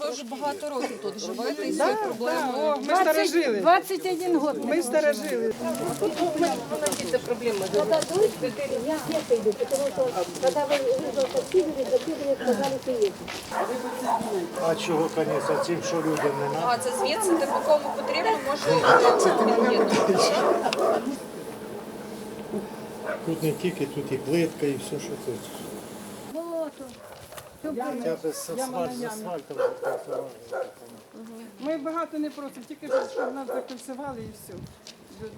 ви вже багато років тут живете і свої проблеми. О, ми старожили. 21 год. Ми старожили. Когда дождь, я где-то иду, потому что когда вы вызвал такси, вы закидывали, сказали, ты едешь. А чого конець? А цим, що людям не треба? А це звідси, типу, кому потрібно, може від'єднати. Тут не тільки, тут і плитка, і все, що тут. Без асфальт, з асфальтом. Ми багато не просимо, тільки щоб нас закольцевали і все.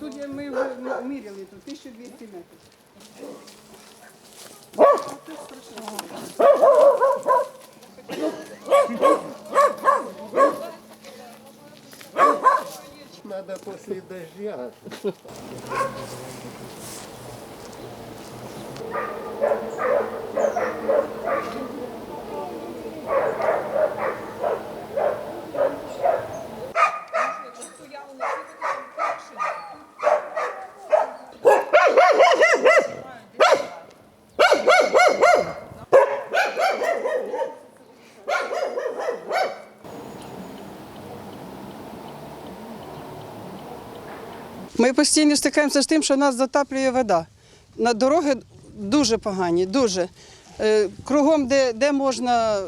Тут ми вже міряли, тут 1200 метрів. Треба після дождя. Ми постійно стикаємося з тим, що нас затаплює вода. На дороги дуже погані, дуже. Е, Кругом, де, де можна,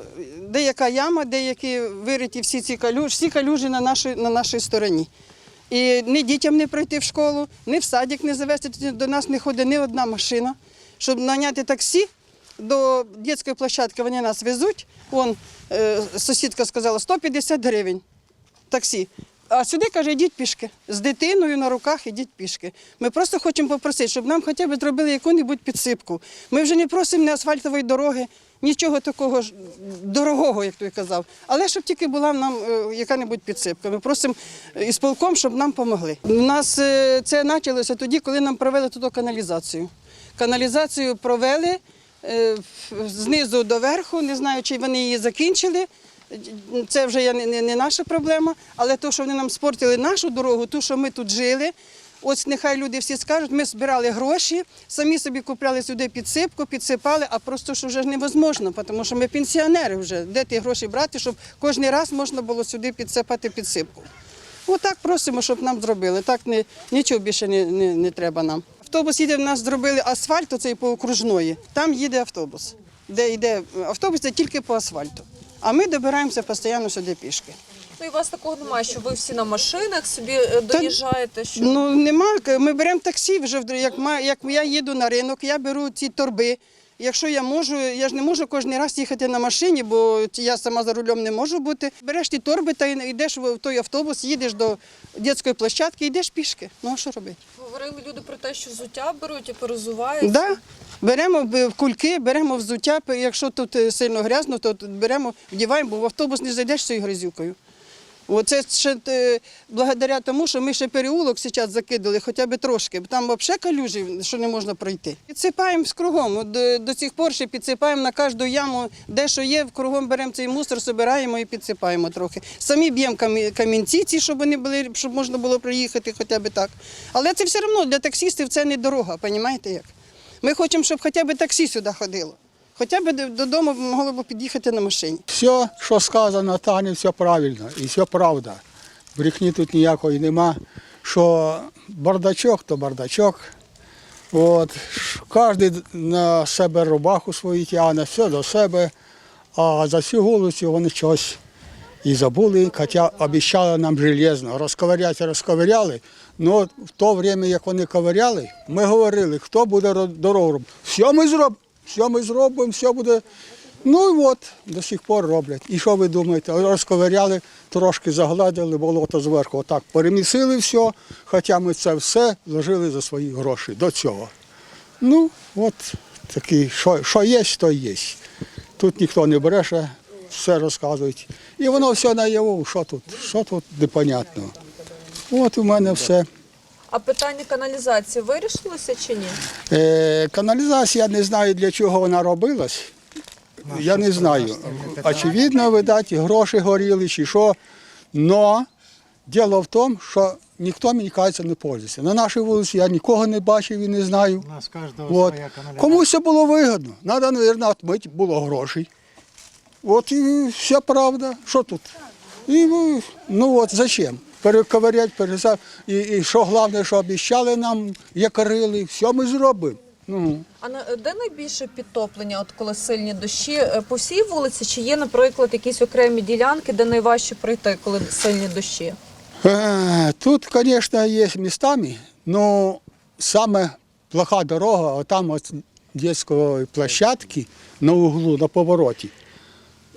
деяка яма, деякі вириті всі ці калюжі, всі калюжі на нашій, на нашій стороні. І ні дітям не пройти в школу, ні в садик не завести, до нас не ходить ні одна машина. Щоб наняти таксі до дитячої площадки, вони нас везуть. Вон, е, сусідка сказала, 150 гривень таксі. А сюди каже, йдіть пішки. З дитиною на руках ідіть пішки. Ми просто хочемо попросити, щоб нам хоча б зробили яку-небудь підсипку. Ми вже не просимо ні асфальтової дороги, нічого такого ж дорогого, як той казав. Але щоб тільки була нам е, яка-небудь підсипка. Ми просимо із полком, щоб нам допомогли. У нас е, це почалося тоді, коли нам провели туди каналізацію. Каналізацію провели е, знизу до верху, не знаю, чи вони її закінчили. Це вже є не, не, наша проблема, але то, що вони нам спортили нашу дорогу, ту, що ми тут жили. Ось нехай люди всі скажуть, ми збирали гроші, самі собі купляли сюди підсипку, підсипали, а просто що вже невозможно, тому що ми пенсіонери вже. Де ті гроші брати, щоб кожен раз можна було сюди підсипати підсипку. Отак просимо, щоб нам зробили. Так не, нічого більше не, не, не треба нам. Автобус їде, в нас зробили асфальт, оцей по окружної. Там їде автобус. Де йде автобус, це тільки по асфальту. А ми добираємося постійно сюди пішки. Ну і у вас такого немає, що ви всі на машинах собі е, доїжджаєте. Що... Ну нема. Ми беремо таксі вже як, як я їду на ринок, я беру ці торби. Якщо я можу, я ж не можу кожен раз їхати на машині, бо я сама за рулем не можу бути. Береш ті торби та йдеш в той автобус, їдеш до дитячої площадки, йдеш пішки. Ну а що робити? Говорили люди про те, що взуття беруть і перезувають. Да. Беремо кульки, беремо взуття. Якщо тут е, сильно грязно, то беремо, вдіваємо, бо в автобус не зайдеш з цією грязюкою. Оце ще е, благодаря тому, що ми ще переулок зараз закидали хоча б трошки, бо там взагалі калюжі, що не можна пройти. Підсипаємо з кругом. До, до цих пор ще підсипаємо на кожну яму, де що є, кругом беремо цей мусор, збираємо і підсипаємо трохи. Самі б'ємо камі- камінці, ці, щоб вони були, щоб можна було проїхати хоча б так. Але це все одно для таксістів це не дорога, розумієте як? Ми хочемо, щоб хоча б таксі сюди ходило. Хоча б додому могло б під'їхати на машині. Все, що сказано, Тані, все правильно і все правда. Брехні тут ніякої нема. Що бардачок, то бардачок. От, кожен на себе рубаху свою тягне, все до себе. А за цю вулицю вони щось і забули, хоча обіцяли нам железно. Розковиряти розковиряли. але в то время, як вони ковиряли, ми говорили, хто буде дорогу робити. Все ми зробимо, все ми зробимо, все буде. Ну і от до сих пор роблять. І що ви думаєте? Розковиряли, трошки загладили болото зверху. Отак перемісили все, хоча ми це все вложили за свої гроші до цього. Ну, от такі, що, що є, то є. Тут ніхто не бреше, все розказують. І воно все наяву, що тут, що тут непонятно. От у мене все. А питання каналізації вирішилося чи ні? Е, каналізація не знаю для чого вона робилась. Я не знаю. Очевидно, видать, гроші горіли чи що. Но діло в тому, що ніхто, мені кажеться, не пользується. На нашій вулиці я нікого не бачив і не знаю. У нас кожного От. своя каналізація. Комусь це було вигідно. Треба, мабуть, отмити було грошей. От і вся правда. Що тут? І, ну, ну от зачем? Перековырять, перезав. І, і що головне, що обіцяли нам, якорили, все ми зробимо. Ну, А на де найбільше підтоплення, от коли сильні дощі? Е, По всій вулиці чи є, наприклад, якісь окремі ділянки, де найважче пройти, коли сильні дощі? Е, Тут, звісно, є містами, але саме плоха дорога, а там от дитячої площадки на углу, на повороті.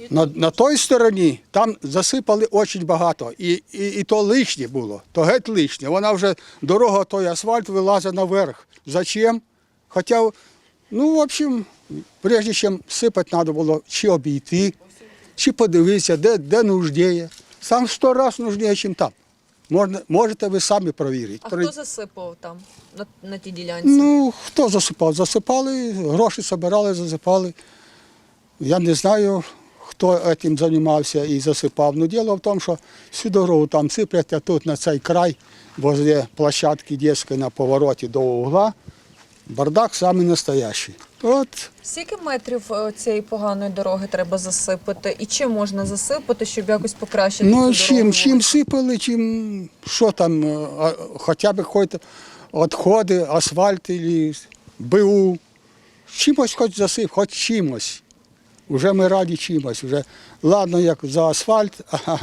На, на той стороні там засипали дуже багато. І, і, і то лишнє було, то геть лишнє. Вона вже дорога, той асфальт вилазить наверх. Зачем? Хоча, ну, в общем, прежде чим сипати, треба було чи обійти, чи подивитися, де, де нуждіє. Сам сто разів нужніше, ніж там. Можна, можете ви самі провірити. А хто засипав там на, на тій ділянці? Ну, хто засипав? Засипали, гроші збирали, засипали. Я не знаю, хто цим займався і засипав. Ну, діло в тому, що всю дорогу там сиплять, а тут на цей край, возле площадки дитячої на повороті до угла, бардак самий настоящий. От Скільки метрів е, цієї поганої дороги треба засипати? І чим можна засипати, щоб якось покращити цю Ну, дорогу? чим, чим сипали, чим, що там, е, а, хоча б якісь відходи, асфальт БУ. Чимось хоч засип, хоч чимось. Уже ми раді чимось. Уже, ладно, як за асфальт, а,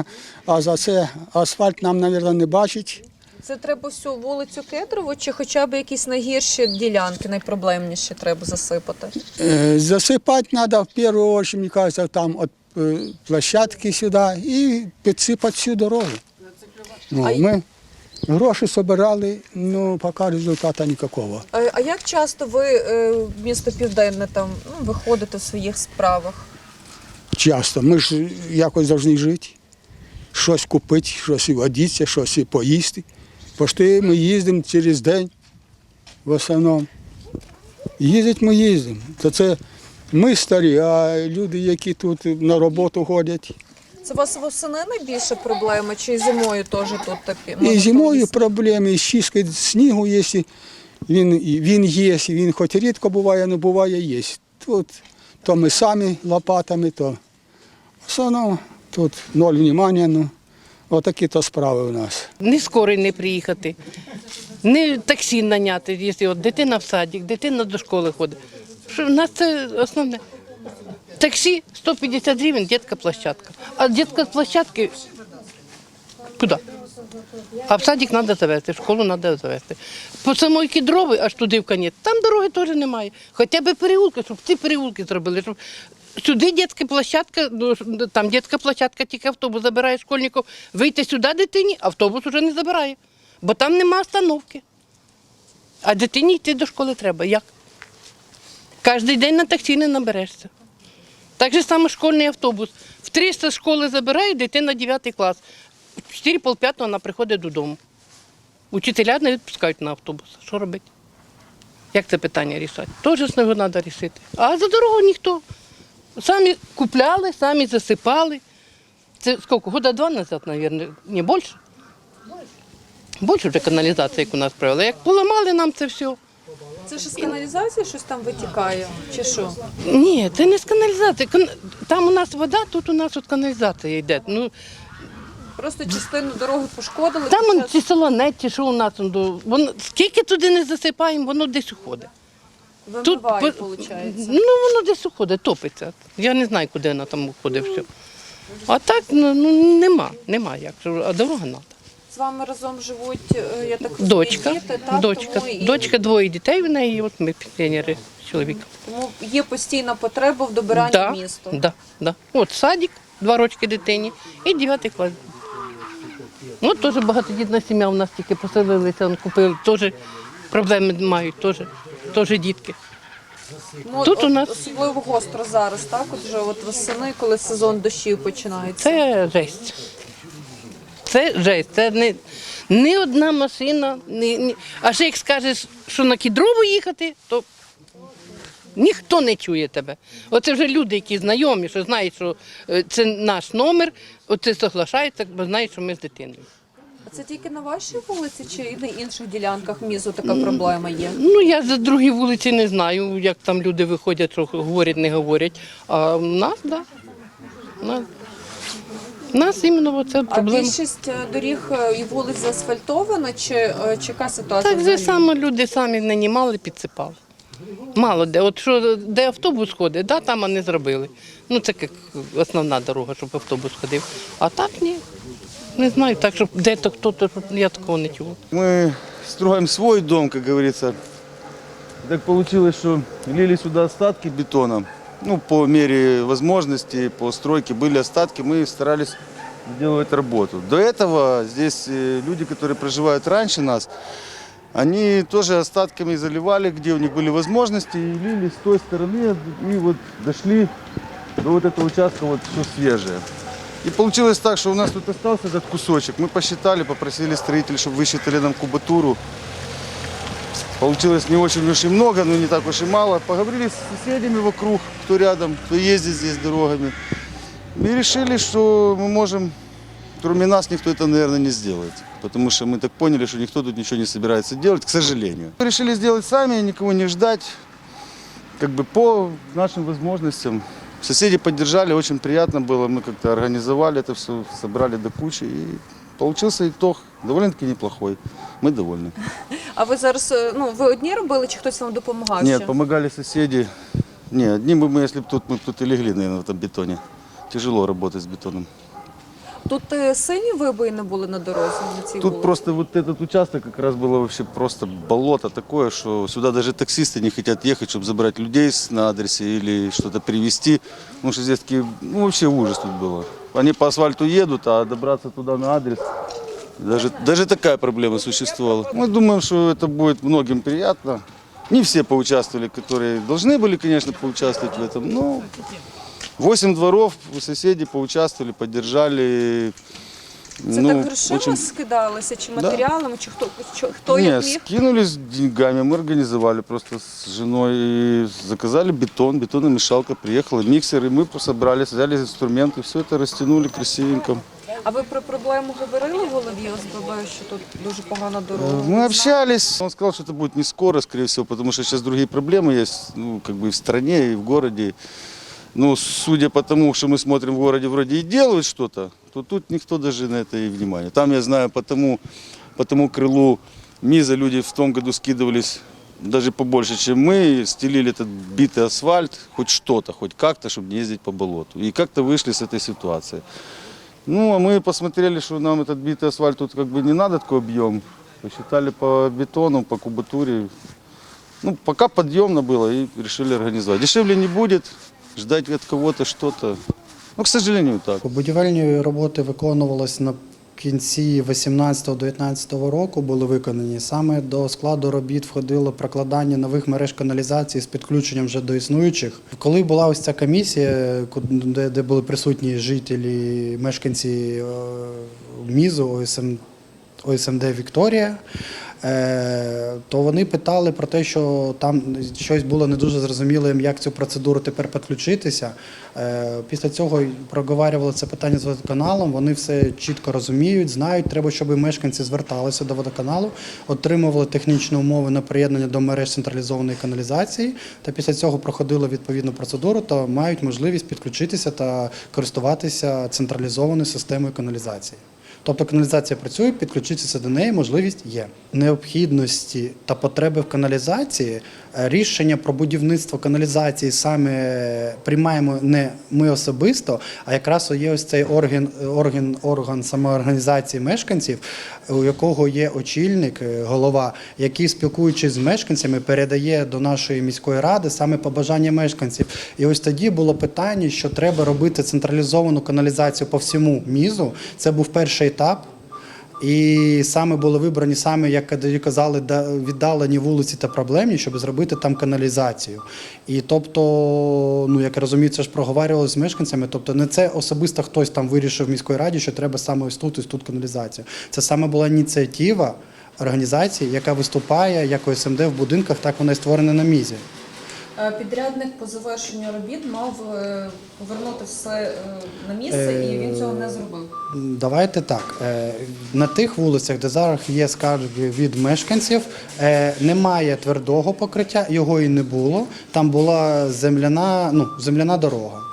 а за це асфальт нам, мабуть, не бачить. Це треба всю вулицю Кедрову, чи хоча б якісь найгірші ділянки, найпроблемніші треба засипати? Е, Засипати треба в першу чергу, мені кажеться, там від е, площадки сюди і підсипати всю дорогу. Ну, А ми гроші збирали, ну поки результату ніякого. А, а як часто ви е, в місто Південне там ну, виходите в своїх справах? Часто. Ми ж якось повинні жити, щось купити, щось одітися, щось поїсти. Пошти ми їздимо через день в основному. Їздити ми їздимо. То це ми старі, а люди, які тут на роботу ходять. Це у вас восени найбільша проблема, чи і зимою теж тут такі? І зимою проблеми, і з чисткою снігу, якщо він, він є, він хоч рідко буває, але буває є. Тут то ми самі лопатами, то в основному тут ноль внимання. Ну, отакі то справи у нас. не скорий не приїхати, не таксі наняти, якщо от дитина в садик, дитина до школи ходить. Що в нас це основне. Таксі 150 гривень, дитяча площадка. А дитяча площадки куди? А в садик треба завести, в школу треба завести. По самої кідрови аж туди в конець, там дороги теж немає. Хоча б переулки, щоб ці переулки зробили. Щоб сюди дитяча площадка, ну, там дитяча площадка, тільки автобус забирає школьників. Вийти сюди дитині, автобус вже не забирає, бо там нема остановки. А дитині йти до школи треба. Як? Кожен день на таксі не наберешся. Так же саме школьний автобус. В 300 школи забирає дитина 9 клас. В 4 пол п'ятого вона приходить додому. Учителя не відпускають на автобус. Що робити? Як це питання рішати? Теж з нього треба рішити. А за дорогу ніхто. Самі купляли, самі засипали. Це скільки? Года два назад, мабуть, не більше. Більше вже каналізація, як у нас провели. Як поламали нам це все. Це ж з каналізації щось там витікає, чи що? Ні, це не з каналізації. Кан- Там у нас вода, тут у нас от каналізація йде. Ну, Просто частину дороги пошкодили. там он, ці солонеті, що у нас, он, до- воно, скільки туди не засипаємо, воно десь уходить. Вимиває, по- виходить. Ну, воно десь уходить, топиться. Я не знаю, куди воно там уходить все. А так ну, ну, нема, нема як. А дорога треба. З вами разом живуть, е, я так розумію, Дочка, діти, так? дочка, Тому, і- дочка, двоє дітей в неї, і от ми пенсіонери з чоловіком. тому є постійна потреба в добиранні Да, місту. да, да. От садик, два рочки дитині і дев'ятий клас. Ну, теж багатодітна сім'я у нас тільки поселилися, он купили, теж проблеми мають, теж, теж дітки. Ну, Тут от, у нас- особливо гостро зараз, так? От вже от восени, коли сезон дощів починається. Це жесть. Це жесть. Це не, не одна машина. Ні, ні. А ще як скажеш, що на кідрову їхати, то ніхто не чує тебе. Оце вже люди, які знайомі, що знають, що е, це наш номер, оце соглашаються, бо знають, що ми з дитиною. А це тільки на вашій вулиці чи і на інших ділянках місту така проблема є? Ну, я за другі вулиці не знаю, як там люди виходять, що говорять, не говорять. А в нас, так. Да. У нас іменно це А більшість е, доріг е, і вулиць заасфальтована, чи, е, чи яка ситуація? Так же само люди самі нанімали, підсипали. Мало де. От що де автобус ходить, да, там вони зробили. Ну це як основна дорога, щоб автобус ходив. А так ні. Не знаю, так щоб де то хто-то, я такого не чула. Мы строим свой дом, как говорится. Так получилось, что лили сюда остатки бетона. Ну, по мере возможности, по стройке были остатки, мы старались сделать работу. До этого здесь э, люди, которые проживают раньше нас, они тоже остатками заливали, где у них были возможности, и лили с той стороны, и вот дошли до вот этого участка, вот все свежее. И получилось так, что у нас тут остался этот кусочек. Мы посчитали, попросили строителей, чтобы высчитали нам кубатуру. Получилось не очень уж и много, но не так уж и мало. Поговорили с соседями вокруг, кто рядом, кто ездит здесь дорогами. И решили, что мы можем, кроме нас, никто это, наверное, не сделает. Потому что мы так поняли, что никто тут ничего не собирается делать, к сожалению. Решили сделать сами, никого не ждать, как бы по нашим возможностям. Соседи поддержали, очень приятно было. Мы как-то организовали это все, собрали до кучи. И получился итог довольно-таки неплохой. Мы довольны. А ви зараз, е, ну ви одні робили, чи хтось вам допомагав? Нет, ще? помогали соседи. Не, одни бы мы, если бы тут, мы б тут и легли, наверное, в этом бетоне. Тяжело работать с бетоном. Тут е, сині вибоїни були на дорозі на цій Тут вулиці? просто вот этот участок как раз было вообще просто болото такое, что сюда даже таксисты не хотят ехать, чтобы забрать людей с- на адресе или что-то привезти. Потому что здесь такие, ну вообще ужас тут было. Они по асфальту едут, а добраться туда на адрес, даже, даже такая проблема существовала. Мы думаем, что это будет многим приятно. Не все поучаствовали, которые должны были, конечно, поучаствовать в этом, но 8 дворов, соседи поучаствовали, поддержали. Це Ну, так грошима очень- скидалися, чи Да. матеріалами, чи хто, що- хто як Не, міг? скинулись деньгами, мы организовали просто с женой, заказали бетон, бетономешалка приехала, миксер, и мы собрали, взяли инструменты, все это растянули красивенько. А ви про проблему говорили в голові ОСББ, що тут дуже погана дорога? Э, Мы общались, он сказал, что это будет не скоро, скорее всего, потому что сейчас другие проблемы есть, ну, как бы и в стране, и в городе. Ну, судя по тому, что мы смотрим в городе, вроде и делают что-то, то тут никто даже на это и внимания. Там, я знаю, по тому, по тому крылу МИЗа люди в том году скидывались даже побольше, чем мы, и стелили этот битый асфальт, хоть что-то, хоть как-то, чтобы не ездить по болоту. И как-то вышли с этой ситуации. Ну, а мы посмотрели, что нам этот битый асфальт тут как бы не надо такой объем. Посчитали по бетону, по кубатуре. Ну, пока подъемно было и решили организовать. Дешевле не будет, ждать от кого-то что-то. Ну, к сожалению, так. Будівельні роботи виконувалися на кінці 18-19 року були виконані. Саме до складу робіт входило прокладання нових мереж каналізації з підключенням вже до існуючих. Коли була ось ця комісія, де, були присутні жителі, мешканці е, МІЗу ОСМ, ОСМД Вікторія. Е, То вони питали про те, що там щось було не дуже зрозумілим, як цю процедуру тепер підключитися. Е, Після цього проговорювали це питання з водоканалом. Вони все чітко розуміють, знають. Треба, щоб мешканці зверталися до водоканалу, отримували технічні умови на приєднання до мереж централізованої каналізації. Та після цього проходили відповідну процедуру, то мають можливість підключитися та користуватися централізованою системою каналізації. Тобто каналізація працює, підключитися до неї можливість є. Необхідності та потреби в каналізації е, рішення про будівництво каналізації саме приймаємо не ми особисто, а якраз є ось цей орган, орган, орган самоорганізації мешканців, у якого є очільник, е, голова, який спілкуючись з мешканцями, передає до нашої міської ради саме побажання мешканців. І ось тоді було питання, що треба робити централізовану каналізацію по всьому мізу. Це був перший етап. І саме були вибрані саме, як казали, да- віддалені вулиці та проблемні, щоб зробити там каналізацію. І тобто, ну як я розумію, це ж проговорювали з мешканцями. Тобто, не це особисто хтось там вирішив в міській раді, що треба саме ось тут, ось тут каналізація. Це саме була ініціатива організації, яка виступає як ОСМД в будинках, так вона і створена на мізі. Е, Підрядник по завершенню робіт мав е, повернути все е, на місце, і він цього не зробив. Давайте так. На тих вулицях, де зараз є скарги від мешканців, немає твердого покриття, його і не було. Там була земляна, ну, земляна дорога.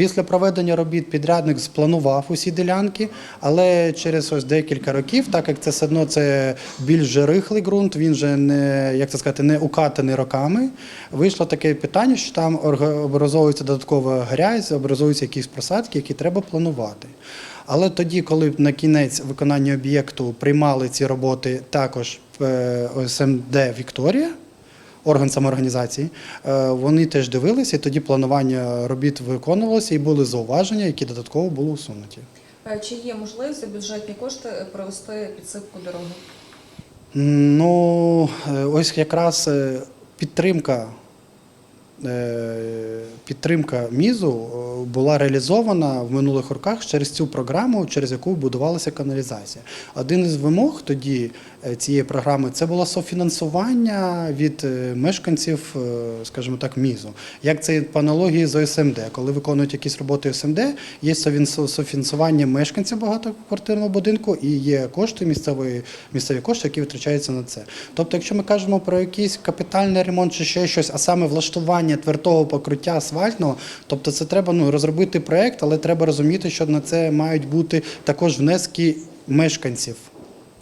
Після проведення робіт підрядник спланував усі ділянки, але через ось декілька років, так як це все одно це більш рихлий ґрунт, він же не як це сказати, не укатаний роками. Вийшло таке питання, що там образовується додаткова грязь, образуються якісь просадки, які треба планувати. Але тоді, коли на кінець виконання об'єкту приймали ці роботи також е, ОСМД Вікторія, орган самоорганізації, е, вони теж дивилися, і тоді планування робіт виконувалося, і були зауваження, які додатково були усунуті. Е, Чи є можливість за бюджетні кошти е, провести підсипку дороги? Ну, ось якраз підтримка. Е, Підтримка мізу е, була реалізована в минулих роках через цю програму, через яку будувалася каналізація. Один із вимог тоді е, цієї програми це було софінансування від мешканців, скажімо так, мізу. Як це по аналогії з ОСМД, коли виконують якісь роботи ОСМД, є софінансування мешканців багатоквартирного будинку і є кошти місцевої місцеві кошти, які витрачаються на це. Тобто, якщо ми кажемо про якийсь капітальний ремонт чи ще щось, а саме влаштування твердого покриття асфальтного, тобто це треба ну розробити проект, але треба розуміти, що на це мають бути також внески мешканців.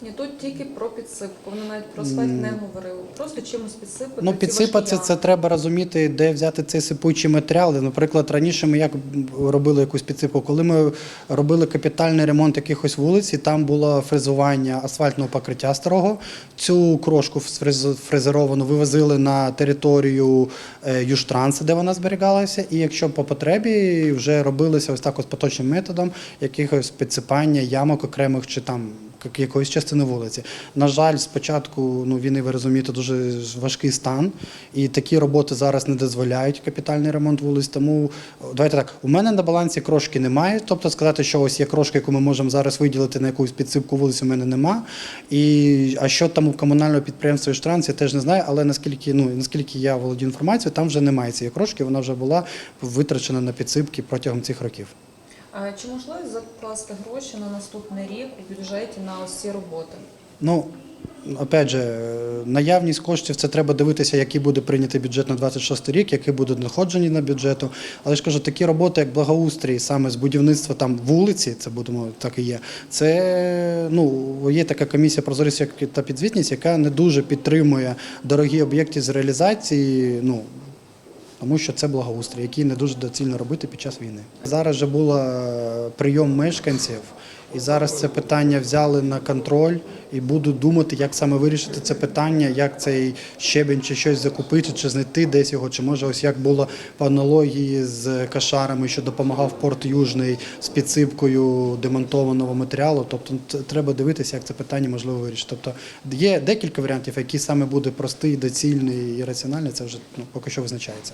Ні, тут тільки про підсипку. Вони навіть про асфальт не говорили. Просто чимось підсипати. Ну, ці підсипати важкі це ями. треба розуміти, де взяти цей сипучий матеріал. Наприклад, раніше ми як робили якусь підсипку, коли ми робили капітальний ремонт якихось вулиць, і там було фрезування асфальтного покриття старого. Цю крошку фрез- фрезеровану вивозили на територію е, Южтранса, де вона зберігалася. І якщо по потребі вже робилося ось так ось поточним методом якихось підсипання ямок окремих чи там якоїсь частини вулиці. На жаль, спочатку ну, війни, ви розумієте, дуже важкий стан, і такі роботи зараз не дозволяють капітальний ремонт вулиць. Тому давайте так, у мене на балансі крошки немає. Тобто сказати, що ось є крошка, яку ми можемо зараз виділити на якусь підсипку вулиць, у мене нема. І, а що там у комунального підприємства «Іштранс», я теж не знаю, але наскільки, ну, наскільки я володію інформацією, там вже немає цієї крошки, вона вже була витрачена на підсипки протягом цих років. Чи можливо закласти гроші на наступний рік у бюджеті на ось ці роботи? Ну, опять же, е, наявність коштів це треба дивитися, який буде прийнятий бюджет на 26 рік, які будуть надходжені на бюджету. Але ж кажу, такі роботи, як благоустрій, саме з будівництва там вулиці, це будемо так і є. Це ну є така комісія прозорість та підзвітність, яка не дуже підтримує дорогі об'єкти з реалізації. Ну тому що це благоустрій, який не дуже доцільно робити під час війни. Зараз вже був прийом мешканців, і зараз це питання взяли на контроль і будуть думати, як саме вирішити це питання, як цей щебень чи щось закупити, чи знайти десь його, чи може ось як було по аналогії з кашарами, що допомагав порт Южний з підсипкою демонтованого матеріалу. Тобто треба дивитися, як це питання можливо вирішити. Тобто є декілька варіантів, які саме буде простий, доцільний і раціональний. Це вже ну, поки що визначається.